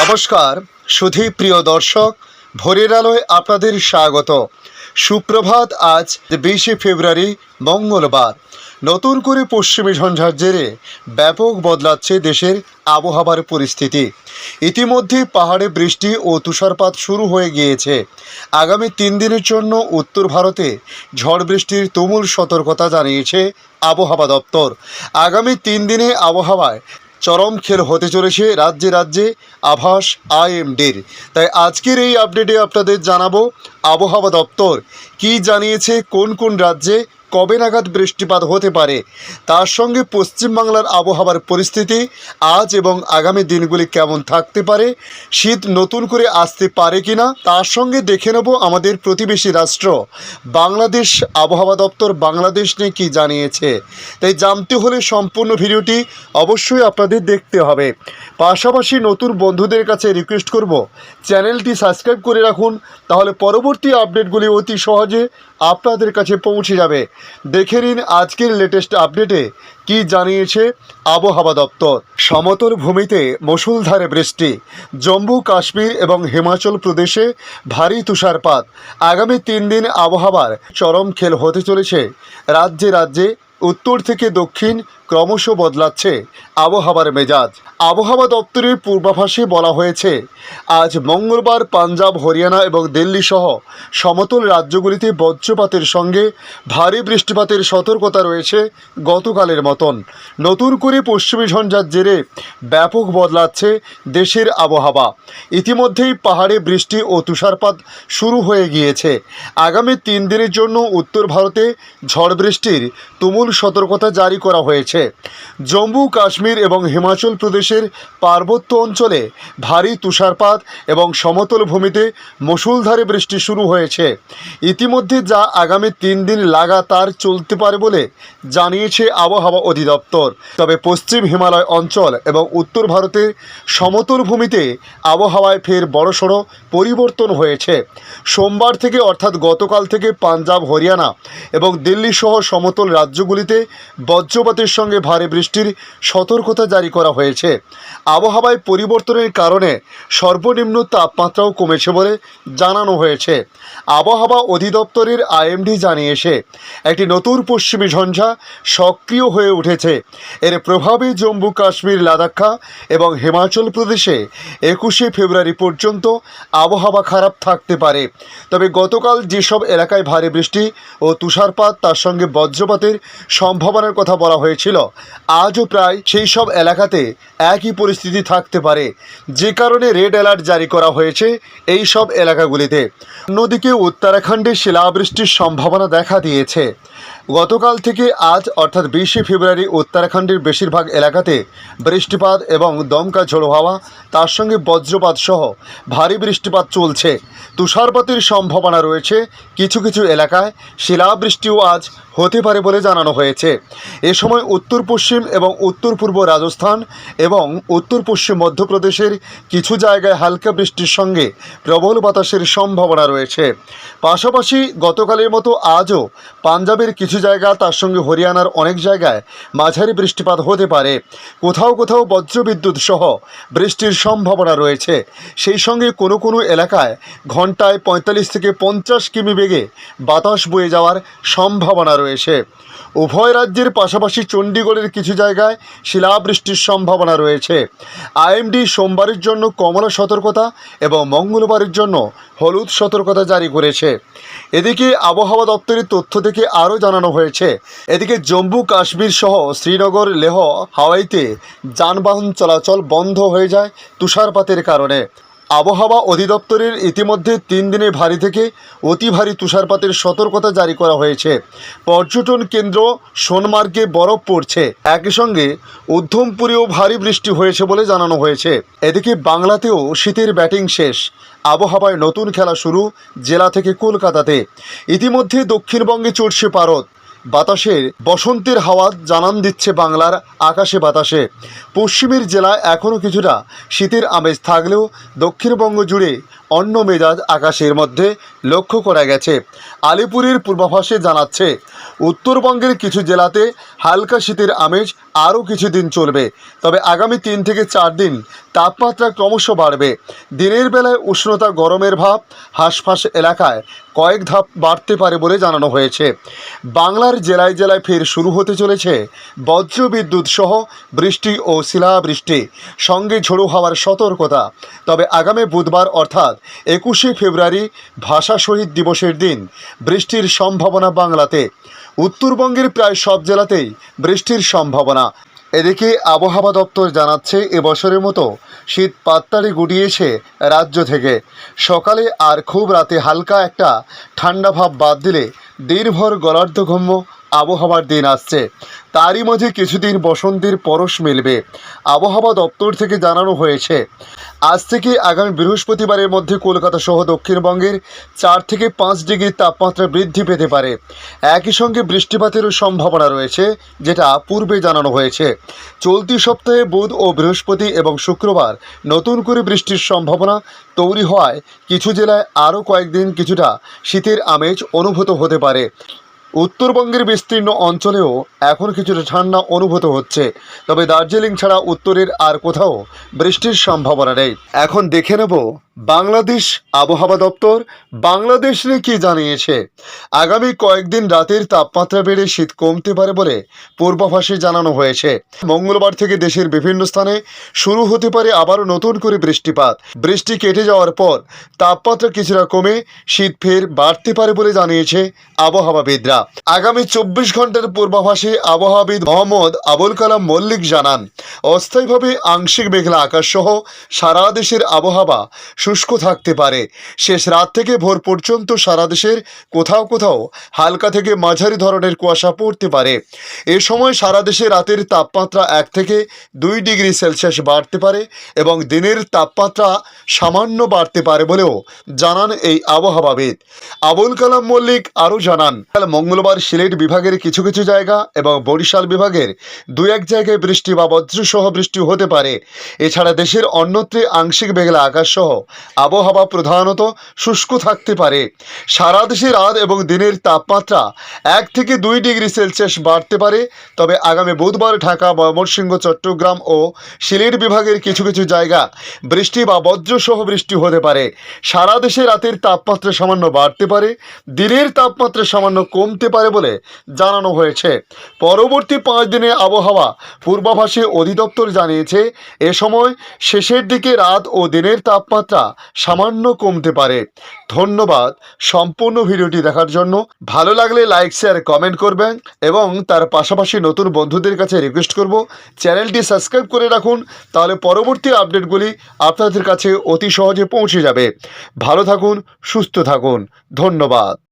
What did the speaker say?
নমস্কার, সুধী প্রিয় দর্শক, ভোরের আলোয় আপনাদের স্বাগত। সুপ্রভাত, আজ বিশে ফেব্রুয়ারি, মঙ্গলবার। নতুন করে পশ্চিমী ঝঞ্ঝার জেরে ব্যাপক বদলাচ্ছে দেশের আবহাওয়ার পরিস্থিতি। ইতিমধ্যে পাহাড়ে বৃষ্টি ও তুষারপাত শুরু হয়ে গিয়েছে। আগামী তিন দিনের জন্য উত্তর ভারতে ঝড় বৃষ্টির তুমুল সতর্কতা জানিয়েছে আবহাওয়া দপ্তর। আগামী তিন দিনে আবহাওয়ায় চরম খেল হতে চলেছে রাজ্যে রাজ্যে আভাস আইএমডির। তাই আজকের এই আপডেটে আপনাদের জানাব আবহাওয়া দপ্তর কি জানিয়েছে, কোন কোন রাজ্যে কবে নাগাদ বৃষ্টিপাত হতে পারে? তার সঙ্গে পশ্চিমবাংলার আবহাওয়ার পরিস্থিতি আজ এবং আগামী দিনগুলি কেমন থাকতে পারে? শীত নতুন করে আসতে পারে কিনা? তার সঙ্গে দেখে নেব আমাদের প্রতিবেশী রাষ্ট্র। বাংলাদেশ আবহাওয়া দপ্তর বাংলাদেশ নিয়ে কী জানিয়েছে? তাই জানতে হলে সম্পূর্ণ ভিডিওটি অবশ্যই আপনাদের দেখতে হবে। পাশাপাশি নতুন বন্ধুদের কাছে রিকোয়েস্ট করব, চ্যানেলটি সাবস্ক্রাইব করে রাখুন, তাহলে পরবর্তী আপডেটগুলি অতি সহজে আপনাদের কাছে পৌঁছে যাবে। দেখে নিন আজকের লেটেস্ট আপডেটে কি জানিয়েছে আবহাওয়া দপ্তর। সমতল ভূমিতে মুসুলধারে বৃষ্টি, জম্মু, কাশ্মীর এবং হিমাচল প্রদেশে ভারী তুষারপাত। আগামী তিন দিন আবহাওয়ার চরম খেল হতে চলেছে। রাজ্যে রাজ্যে, উত্তর থেকে দক্ষিণ ক্রমশ বদলাচ্ছে আবহাওয়ার মেজাজ। আবহাওয়া দপ্তরের পূর্বাভাসে বলা হয়েছে, আজ মঙ্গলবার পাঞ্জাব, হরিয়ানা এবং দিল্লি সহ সমতল রাজ্যগুলিতে বজ্রপাতের সঙ্গে ভারী বৃষ্টিপাতের সতর্কতা রয়েছে গতকালের মতন। নতুন করে পশ্চিমী ঝঞ্ঝার জেরে ব্যাপক বদলাচ্ছে দেশের আবহাওয়া। ইতিমধ্যেই পাহাড়ে বৃষ্টি ও তুষারপাত শুরু হয়ে গিয়েছে। আগামী তিন দিনের জন্য উত্তর ভারতে ঝড় বৃষ্টির তুমুল সতর্কতা জারি করা হয়েছে। জম্মু, কাশ্মীর এবং হিমাচল প্রদেশের পার্বত্য অঞ্চলে ভারী তুষারপাত এবং সমতল ভূমিতে মুষলধারে বৃষ্টি শুরু হয়েছে। ইতিমধ্যে যা আগামী তিন দিন লাগাতার চলতে পারে বলে জানিয়েছে আবহাওয়া অধিদপ্তর। তবে পশ্চিম হিমালয় অঞ্চল এবং উত্তর ভারতের সমতল ভূমিতে আবহাওয়ায় ফের বড়সড় পরিবর্তন হয়েছে। সোমবার থেকে অর্থাৎ গতকাল থেকে পাঞ্জাব, হরিয়ানা এবং দিল্লি সহ সমতল রাজ্যগুলিতে বজ্রপাতের সঙ্গে ভারী বৃষ্টির সতর্কতা জারি করা হয়েছে। আবহাওয়ায় পরিবর্তনের কারণে সর্বনিম্ন তাপমাত্রাও কমেছে বলে জানানো হয়েছে। আবহাওয়া অধিদপ্তরের আইএমডি জানিয়েছে, একটি নতুন পশ্চিমী ঝঞ্ঝা সক্রিয় হয়ে উঠেছে। এর প্রভাবে জম্মু কাশ্মীর, লাদাখা এবং হিমাচল প্রদেশে একুশে ফেব্রুয়ারি পর্যন্ত আবহাওয়া খারাপ থাকতে পারে। তবে গতকাল যেসব এলাকায় ভারী বৃষ্টি ও তুষারপাত, তার সঙ্গে বজ্রপাতের সম্ভাবনার কথা বলা হয়েছিল। আজও প্রায় সেই সব এলাকাতে একই পরিস্থিতি থাকতে পারে। যে কারণে রেড অ্যালার্ট জারি করা হয়েছে এই সব এলাকাগুলিতে। নদীকে উত্তরাখণ্ডে শিলাবৃষ্টির সম্ভাবনা দেখা দিয়েছে। গতকাল থেকে আজ, অর্থাৎ বিশে ফেব্রুয়ারি, উত্তরাখণ্ডের বেশিরভাগ এলাকাতে বৃষ্টিপাত এবং দমকা ঝোড়ো হাওয়া, তার সঙ্গে বজ্রপাত সহ ভারী বৃষ্টিপাত চলছে। তুষারপাতের সম্ভাবনা রয়েছে। কিছু কিছু এলাকায় শিলাবৃষ্টিও আজ হতে পারে বলে জানানো হয়েছে। এ সময় উত্তর পশ্চিম এবং উত্তর পূর্ব রাজস্থান এবং উত্তর পশ্চিম মধ্যপ্রদেশের কিছু জায়গায় হালকা বৃষ্টির সঙ্গে প্রবল বাতাসের সম্ভাবনা রয়েছে। পাশাপাশি গতকালের মতো আজও পাঞ্জাবের কিছু জায়গা তার সঙ্গে হরিয়ানার অনেক জায়গায় মাঝারি বৃষ্টিপাত হতে পারে। কোথাও কোথাও বজ্রবিদ্যুৎ সহ বৃষ্টির সম্ভাবনা রয়েছে। সেই সঙ্গে কোনো কোনো এলাকায় ঘন্টায় পঁয়তাল্লিশ থেকে পঞ্চাশ কিমি বেগে বাতাস বয়ে যাওয়ার সম্ভাবনা রয়েছে। উভয় রাজ্যের পাশাপাশি চণ্ডীগড়ের কিছু জায়গায় শিলাবৃষ্টির সম্ভাবনা রয়েছে। আইএমডি সোমবারের জন্য কমলা সতর্কতা এবং মঙ্গলবারের জন্য হলুদ সতর্কতা জারি করেছে। এদিকে আবহাওয়া দপ্তরের তথ্য থেকে আরও জানানো হয়েছে। এদিকে জম্মু কাশ্মীর সহ শ্রীনগর, লেহ, হাওয়াইতে যানবাহন চলাচল বন্ধ হয়ে যায় তুষারপাতের কারণে। আবহাওয়া অধিদপ্তরের ইতিমধ্যে তিন দিনে ভারী থেকে অতি ভারী তুষারপাতের সতর্কতা জারি করা হয়েছে। পর্যটন কেন্দ্র সোনমার্গে বরফ পড়ছে। একই সঙ্গে উদ্ধমপুরেও ভারী বৃষ্টি হয়েছে বলে জানানো হয়েছে। এদিকে বাংলাতেও শীতের ব্যাটিং শেষ। আবহাওয়ায় নতুন খেলা শুরু জেলা থেকে কলকাতাতে। ইতিমধ্যে দক্ষিণবঙ্গে চড়ছে পারদ। বাতাসের বসন্তের হাওয়া জানান দিচ্ছে বাংলার আকাশে বাতাসে। পশ্চিমের জেলায় এখনও কিছুটা শীতের আমেজ থাকলেও দক্ষিণবঙ্গ জুড়ে অন্য মেজাজ আকাশের মধ্যে লক্ষ্য করা গেছে। আলিপুরের পূর্বাভাসে জানাচ্ছে, উত্তরবঙ্গের কিছু জেলাতে হালকা শীতের আমেজ আরও কিছুদিন চলবে। তবে আগামী তিন থেকে চার দিন তাপমাত্রা ক্রমশ বাড়বে। দিনের বেলায় উষ্ণতা গরমের ভাব হাঁসফাঁস এলাকায় কয়েক ধাপ বাড়তে পারে বলে জানানো হয়েছে। বাংলার জেলায় জেলায় ফের শুরু হতে চলেছে বজ্র বিদ্যুৎ সহ বৃষ্টি ও শিলাবৃষ্টি। সঙ্গে ঝোড়ো হওয়ার সতর্কতা। তবে আগামী বুধবার অর্থাৎ একুশে ফেব্রুয়ারি ভাষা শহীদ দিবসের দিন। বৃষ্টির সম্ভাবনা বাংলাতে। উত্তরবঙ্গের প্রায় সব জেলাতেই বৃষ্টির সম্ভাবনা। এদিকে আবহাওয়া দপ্তর জানাচ্ছে, এবছরের মতো শীত পাত্তারি গুটিয়েছে রাজ্য থেকে। সকালে আর খুব রাতে হালকা একটা ঠান্ডা ভাব বাদ দিলে দিনভর গলার্ধগম্য আবহাওয়ার দিন আসছে। তারই মাঝে কিছুদিন বসন্তের পরশ মিলবে, আবহাওয়া দপ্তর থেকে জানানো হয়েছে। আজ থেকে আগামী বৃহস্পতিবারের মধ্যে কলকাতা সহ দক্ষিণবঙ্গের চার থেকে পাঁচ ডিগ্রি তাপমাত্রা বৃদ্ধি পেতে পারে। একই সঙ্গে বৃষ্টিপাতেরও সম্ভাবনা রয়েছে, যেটা পূর্বে জানানো হয়েছে। চলতি সপ্তাহে বুধ ও বৃহস্পতি এবং শুক্রবার নতুন করে বৃষ্টির সম্ভাবনা তৈরি হওয়ায় কিছু জেলায় আরও কয়েকদিন কিছুটা শীতের আমেজ অনুভূত হতে পারে। উত্তরবঙ্গের বিস্তীর্ণ অঞ্চলেও এখন কিছুটা ঠান্ডা অনুভূত হচ্ছে। তবে দার্জিলিং ছাড়া উত্তরের আর কোথাও বৃষ্টির সম্ভাবনা নেই। এখন দেখে নেব বাংলাদেশ আবহাওয়া দপ্তর বাংলাদেশ নিয়ে জানিয়েছে? আগামী কয়েকদিন রাতের তাপমাত্রা বেড়ে শীত কমতে পারে বলে পূর্বাভাসে জানানো হয়েছে। মঙ্গলবার থেকে দেশের বিভিন্ন স্থানে শুরু হতে পারে আবারও নতুন করে বৃষ্টিপাত। বৃষ্টি কেটে যাওয়ার পর তাপমাত্রা কিছুটা কমে শীত ফের বাড়তে পারে বলে জানিয়েছে আবহাওয়াবিদরা। আগামী চব্বিশ ঘণ্টার পূর্বাভাসে আবহাওয়াবিদ মোহাম্মদ আবুল কালাম মল্লিক জানান, অস্থায়ীভাবে আংশিক মেঘলা আকাশ সহ সারা দেশের আবহাওয়া শুষ্ক থাকতে পারে। শেষ রাত থেকে ভোর পর্যন্ত সারা দেশের কোথাও কোথাও হালকা থেকে মাঝারি ধরনের কুয়াশা পড়তে পারে। এ সময় সারা দেশে রাতের তাপমাত্রা এক থেকে দুই ডিগ্রি সেলসিয়াস বাড়তে পারে এবং দিনের তাপমাত্রা সামান্য বাড়তে পারে বলেও জানান এই আবহাওয়াবিদ। আবুল কালাম মল্লিক আরও জানান মঙ্গলবার সিলেট বিভাগের কিছু কিছু জায়গা এবং বরিশাল বিভাগের দু এক জায়গায় বৃষ্টি বা বজ্রসহ বৃষ্টি হতে পারে। এছাড়া দেশের অন্যত্রে আংশিক মেঘলা আকাশ সহ আবহাওয়া প্রধানত শুষ্ক থাকতে পারে। সারা দেশে রাত এবং দিনের তাপমাত্রা এক থেকে দুই ডিগ্রি সেলসিয়াস বাড়তে পারে। তবে আগামী বুধবার ঢাকা, ময়মনসিংহ, চট্টগ্রাম ও সিলেট বিভাগের কিছু কিছু জায়গা বৃষ্টি বা বজ্রসহ বৃষ্টি হতে পারে। সারা দেশে রাতের তাপমাত্রা সামান্য বাড়তে পারে, দিনের তাপমাত্রা সামান্য কমতে পারে বলে জানানো হয়েছে। পরবর্তী পাঁচ দিনে আবহাওয়া পূর্বাভাসে অধিদপ্তর জানিয়েছে, এ সময় শেষের দিকে রাত ও দিনের তাপমাত্রা সামান্য কমতে পারে। ধন্যবাদ সম্পূর্ণ ভিডিওটি দেখার জন্য। ভালো লাগলে লাইক শেয়ার কমেন্ট করবেন এবং তার পাশাপাশি নতুন বন্ধুদের কাছে রিকোয়েস্ট করব। চ্যানেলটি সাবস্ক্রাইব করে রাখুন, তাহলে পরবর্তী আপডেটগুলি আপনাদের কাছে অতি সহজে পৌঁছে যাবে। ভালো থাকুন, সুস্থ থাকুন। ধন্যবাদ।